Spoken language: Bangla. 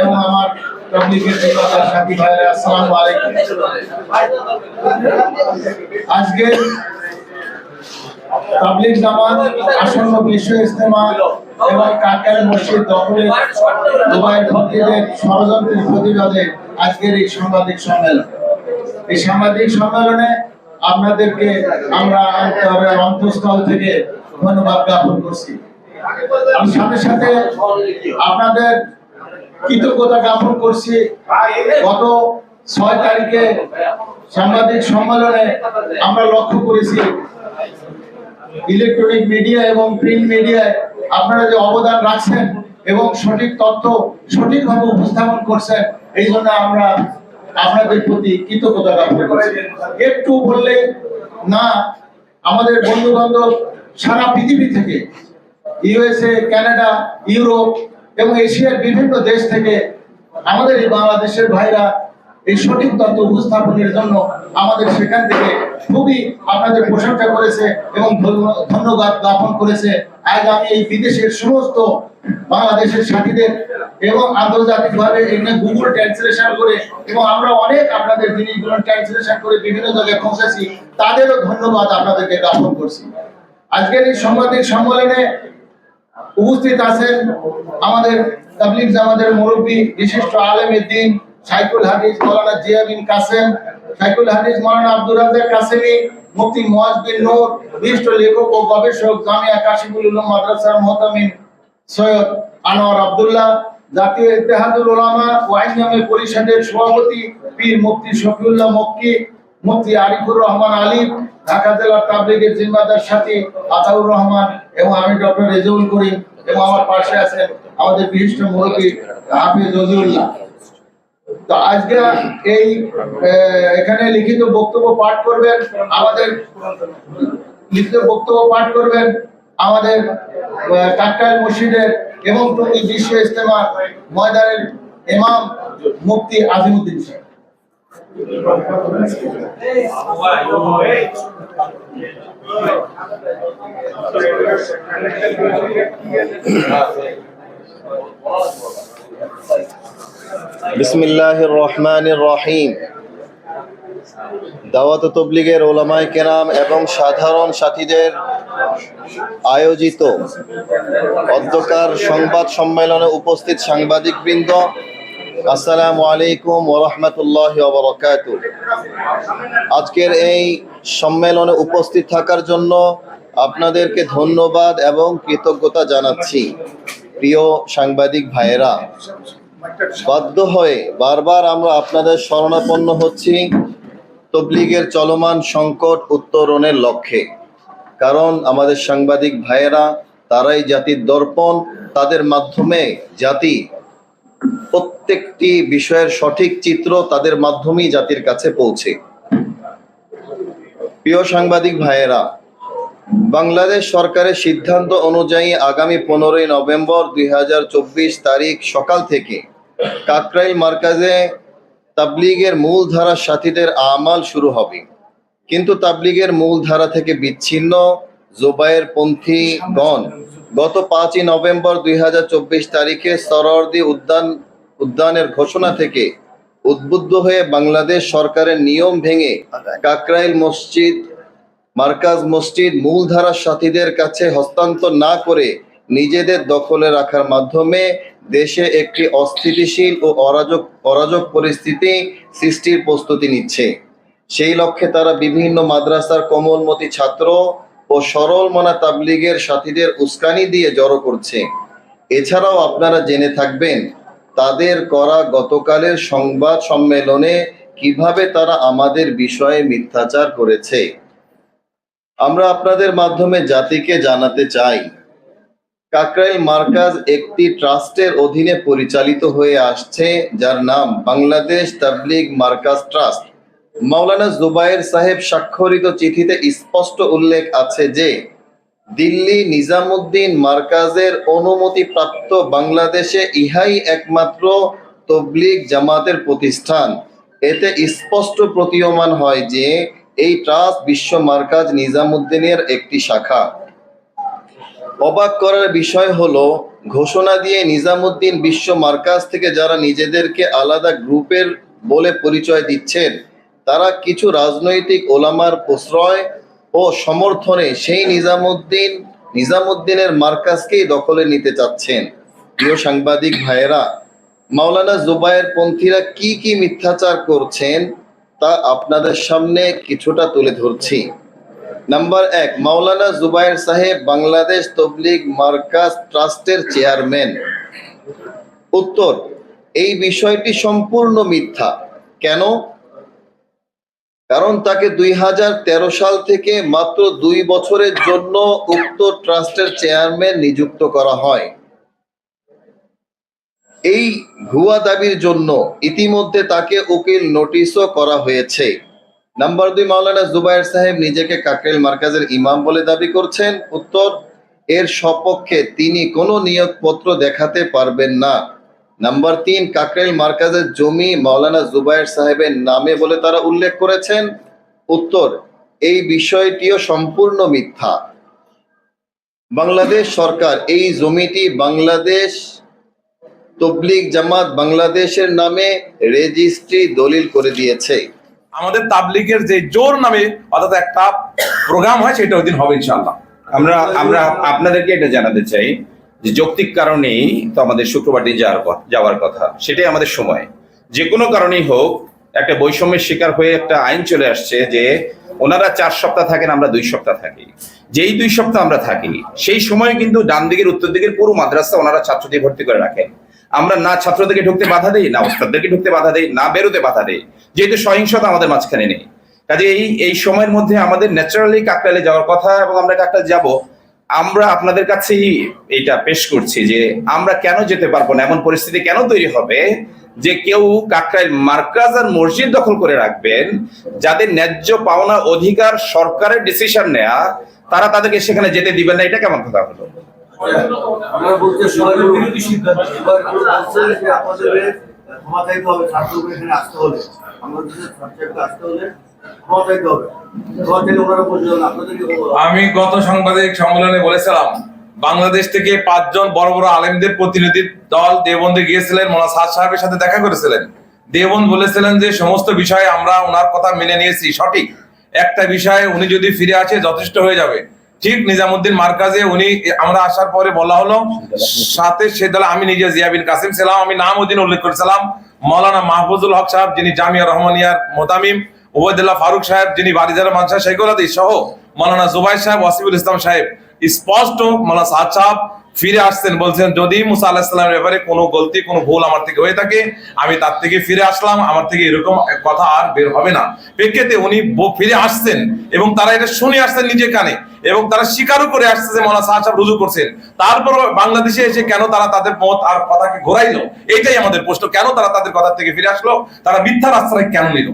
এবং আমার প্রতিবাদে আজকের এই সাংবাদিক সম্মেলন। এই সাংবাদিক সম্মেলনে আপনাদেরকে আমরা অন্তঃস্থল থেকে ধন্যবাদ জ্ঞাপন করছি। সাথে সাথে আপনাদের কৃতজ্ঞতা জ্ঞাপন করছি। গত ছয় তারিখে সাংবাদিক সম্মেলনে আমরা লক্ষ্য করেছি, ইলেকট্রনিক মিডিয়া এবং প্রিন্ট মিডিয়ায় আপনারা যে অবদান রাখছেন এবং সঠিক তথ্য সঠিকভাবে উপস্থাপন করছেন, এই জন্য আমরা আপনাদের প্রতি কৃতজ্ঞতা জ্ঞাপন করছি। একটু বললে না, আমাদের বন্ধু বান্ধব সারা পৃথিবী থেকে, ইউএসএ, কানাডা, ইউরোপ এবং এশিয়ার বিভিন্ন দেশ থেকে আমাদের এই বাংলাদেশের ভাইরা এই সঠিক তথ্য উপস্থাপনের জন্য আমাদের সেখান থেকে খুবই আপনাদের প্রশংসা করেছে এবং ধন্য- ধন্যবাদ জ্ঞাপন করেছে। আজ আমি এই বিদেশের সমস্ত বাংলাদেশের সাথীদের এবং আন্তর্জাতিকভাবে এখানে গুগল ট্রান্সলেশন করে এবং আমরা অনেক আপনাদের জিনিসগুলো ট্রান্সলেশন করে বিভিন্ন জায়গায় পৌঁছেছি, তাদেরও ধন্যবাদ আপনাদেরকে জ্ঞাপন করছি। আজকের এই সাংবাদিক সম্মেলনে উপস্থিত আছেন আমাদের তাবলিগ জামাতের মুরব্বী বিশিষ্ট আলেমের দিন সাইকুল হাদিস মৌলানা জিয়া বিন কাসেম, সাইকুল হাদিস মৌলানা আব্দুর রাজ্জাক কাসেমি, মুফতি মুয়াজ বিন নূর, বিশিষ্ট লেখক ও গবেষক জামিয়া কাশিমুল উলুম মাদ্রাসার মুহতামিম সৈয়দ আনোয়ার আব্দুল্লাহ, জাতীয় ইত্তেহাদুল উলামা ও আইন নামে পরিষদের সভাপতি পীর মুফতি শফিউল্লাহ মক্কি মুফতি আরিফুর রহমান আলিম ঢাকা জেলার তাবলিগের জিম্মাদার সাথী আতাউর রহমান এবং আমি ডক্টর রেজাউল করিম এবং আমার পাশে আছেন আমাদের বিশিষ্ট মুরব্বী হাফিজ রজিউল্লাহ তো আজকে এই এখানে লিখিত বক্তব্য পাঠ করবেন, আমাদের লিখিত বক্তব্য পাঠ করবেন আমাদের কাকরাইল মসজিদের এবং টঙ্গী বিশ্ব ইজতেমা ময়দানের ইমাম মুফতি আজিমুদ্দিন সাহেব। রহিম। দাওয়াত তবলিগের ওলামায় কেরাম এবং সাধারণ সাথীদের আয়োজিত অধ্যকার সংবাদ সম্মেলনে উপস্থিত সাংবাদিকবৃন্দ আসসালামু আলাইকুম ওরহমতুল্লাহ বরকাত আজকের এই সম্মেলনে উপস্থিত থাকার জন্য আপনাদেরকে ধন্যবাদ এবং কৃতজ্ঞতা জানাচ্ছি। প্রিয় সাংবাদিক ভাইয়েরা, বাধ্য হয়ে বারবার আমরা আপনাদের শরণাপন্ন হচ্ছি তবলিগের চলমান সংকট উত্তরণের লক্ষ্যে। কারণ আমাদের সাংবাদিক ভাইয়েরা, তারাই জাতির দর্পণ, তাদের মাধ্যমে জাতি প্রত্যেকটি বিষয়ের সঠিক চিত্র তাদের মাধ্যমেই জাতির কাছে পৌঁছে। প্রিয় সাংবাদিক ভাইয়েরা, বাংলাদেশ সরকারের সিদ্ধান্ত অনুযায়ী আগামী পনেরোই নভেম্বর দুই তারিখ সকাল থেকে কাকরাইল মার্কাজে তাবলিগের মূলধারার সাথীদের আমাল শুরু হবে। কিন্তু তাবলিগের মূলধারা থেকে বিচ্ছিন্ন জোবায়ের পন্থীগণ গত পাঁচই নভেম্বর দুই হাজার চব্বিশ তারিখে সরওয়ার্দী উদ্যান উদ্যানের ঘোষণা থেকে উদ্বুদ্ধ হয়ে বাংলাদেশ সরকারের নিয়ম ভেঙে কাকরাইল মসজিদ, মার্কাজ মসজিদ মূলধারার সাথীদের কাছে হস্তান্তর না করে নিজেদের দখলে রাখার মাধ্যমে দেশে একটি অস্থিতিশীল ও অরাজক অরাজক পরিস্থিতি সৃষ্টির প্রস্তুতি নিচ্ছে। সেই লক্ষ্যে তারা বিভিন্ন মাদ্রাসার কোমলমতি ছাত্র ও সরল মনা তাবলিগের সাথীদের উস্কানি দিয়ে জড়ো করছে। এছাড়াও আপনারা জেনে থাকবেন তাদের করা গতকালের সংবাদ সম্মেলনে কীভাবে তারা আমাদের বিষয়ে মিথ্যাচার করেছে। আমরা আপনাদের মাধ্যমে জাতিকে জানাতে চাই। কাকরাইল মার্কাজ একটি ট্রাস্টের অধীনে পরিচালিত হয়ে আসছে, যার নাম বাংলাদেশ তাবলিগ মার্কাজ ট্রাস্ট। মাওলানা জুবাইর সাহেব স্বাক্ষরিত চিঠিতে স্পষ্ট উল্লেখ আছে যে দিল্লি নিজামুদ্দিন মার্কাজের অনুমতিপ্রাপ্ত বাংলাদেশে ইহাই একমাত্র তবলিগ জামাতের প্রতিষ্ঠান। এতে স্পষ্ট প্রতীয়মান হয় যে, এই ট্রাস্ট বিশ্ব মার্কাজ নিজামুদ্দিনের একটি শাখা। অবাক করার বিষয় হলো, ঘোষণা দিয়ে নিজামুদ্দিন বিশ্ব মার্কাজ থেকে যারা নিজেদেরকে আলাদা গ্রুপের বলে পরিচয় দিচ্ছেন, তারা কিছু রাজনৈতিক ওলামার প্রশ্রয় ও সমর্থনে সেই নিজামুদ্দিন, নিজামুদ্দিনের মার্কাজকেই দখলে নিতে চাচ্ছেন। প্রিয় সাংবাদিক ভাইয়েরা, মাওলানা জুবায়ের পন্থীরা কি কি মিথ্যাচার করছেন তা আপনাদের সামনে কিছুটা তুলে ধরছি। নাম্বার এক, মাওলানা জুবায়ের সাহেব বাংলাদেশ তবলিগ মার্কাজ ট্রাস্টের চেয়ারম্যান। উত্তর, এই বিষয়টি সম্পূর্ণ মিথ্যা। কেন? কারণ তাকে দুই হাজার তেরো সাল থেকে মাত্র দুই বছরের জন্য উক্ত ট্রাস্টের চেয়ারম্যান নিযুক্ত করা হয়। এই ভুয়া দাবির জন্য ইতিমধ্যে তাকে উকিল নোটিশও করা হয়েছে। নাম্বার দুই মাওলানা জুবায়ের সাহেব নিজেকে কাকরেল মার্কাজের ইমাম বলে দাবি করছেন। উত্তর, এর সপক্ষে তিনি কোনো নিয়োগপত্র দেখাতে পারবেন না। নাম্বার তিন কাকরেল মার্কাজের জমি মাওলানা জুবায়ের সাহেবের নামে বলে তারা উল্লেখ করেছেন। উত্তর এই বিষয়টিও সম্পূর্ণ মিথ্যা। বাংলাদেশ সরকার এই জমিটি বাংলাদেশ তবলিগ জামাত বাংলাদেশের নামে রেজিস্ট্রি দলিল করে দিয়েছে। আমাদের তাবলিগের যে জোর নামে অর্থাৎ একটা প্রোগ্রাম হয় সেটা ওই দিন হবে ইনশাল্লাহ আমরা আমরা আপনাদেরকে এটা জানাতে চাই যে যৌক্তিক কারণেই তো আমাদের শুক্রবার দিন যাওয়ার যাওয়ার কথা, সেটাই আমাদের সময়। যে কোনো কারণেই হোক, একটা বৈষম্যের শিকার হয়ে একটা আইন চলে আসছে যে ওনারা চার সপ্তাহ থাকেন, আমরা দুই সপ্তাহ থাকি। যেই দুই সপ্তাহ আমরা থাকি, সেই সময় কিন্তু ডান দিকের, উত্তর দিকের পুরো মাদ্রাসা ওনারা ছাত্রদের ভর্তি করে রাখেন। আমরা না ছাত্রদেরকে ঢুকতে বাধা দেই, না ওস্তাদদেরকে ঢুকতে বাধা দেই, না বেরোতে বাধা দেই, যেহেতু সহিংসতা আমাদের মাঝখানে নেই। কাজে এই এই সময়ের মধ্যে আমাদের ন্যাচারালি কাকরালে যাওয়ার কথা এবং আমরা কাকরাল যাব আমরা আপনাদের কাছেই এটা পেশ করছি যে আমরা কেন যেতে পারব না এমন পরিস্থিতি কেন তৈরি হবে যে কেউ কাকরাইল মার্কাজ আর মসজিদ দখল করে রাখবেন যাদের ন্যায্য পাওনা অধিকার সরকারের ডিসিশন নেয়া তারা তাদেরকে সেখানে যেতে দিবেন না এটা কেমন কথা হলো আমরা বলতে সবাই বিরোধী সিদ্ধান্ত এবার কেউ যে আমাদের ক্ষমা চাইতে হবে ছাত্রকে এখানে আসতে হলে আমাদের ছাত্রকে আসতে হলে আমি গত সাংবাদিক সম্মেলনে বলেছিলাম, বাংলাদেশ থেকে পাঁচজন বড় বড় আলেমদের প্রতিনিধি দল দেবন্দে গিয়েছিলেন মোনা সাদ সাহেবের সাথে দেখা করেছিলেন। দেবন বলেছিলেন যে, সমস্ত বিষয়ে আমরা ওনার কথা মেনে নিয়েছি, সঠিক। একটা বিষয়ে উনি যদি ফিরে আসে, যথেষ্ট হয়ে যাবে। ঠিক নিজামুদ্দিন মার্কাজে উনি, আমরা আসার পরে বলা হলো, সাথে সে দলে, আমি নিজে জিয়াবিন কাসিম ছিলাম, আমি নাম উদ্দিন উল্লেখ করেছিলাম, মৌলানা মাহফুজুল হক সাহেব, যিনি জামিয়া রহমানিয়ার মোতামিম ওবায়দুল্লাহ ফারুক সাহেব, যিনি বারিজার মানসা শেখুল হাদিস সহ মৌলানা জুবাই সাহেব ওয়াসিবুল ইসলাম সাহেব, স্পষ্ট মৌলানা সাদ সাহেব ফিরে আসছেন, বলছেন, যদি মুসা আল্লাহ ইসলামের ব্যাপারে কোনো গলতি, কোনো ভুল আমার থেকে হয়ে থাকে, আমি তার থেকে ফিরে আসলাম, আমার থেকে এরকম কথা আর বের হবে না। প্রেক্ষিতে উনি ফিরে আসছেন এবং তারা এটা শুনে আসছেন নিজে কানে এবং তারা স্বীকারও করে আসছে যে মৌলানা সাদ সাহেব রুজু করছেন। তারপর বাংলাদেশে এসে কেন তারা তাদের মত আর কথাকে ঘোরাইলো? এটাই আমাদের প্রশ্ন। কেন তারা তাদের কথা থেকে ফিরে আসলো? তারা মিথ্যার আশ্রয় কেন নিল?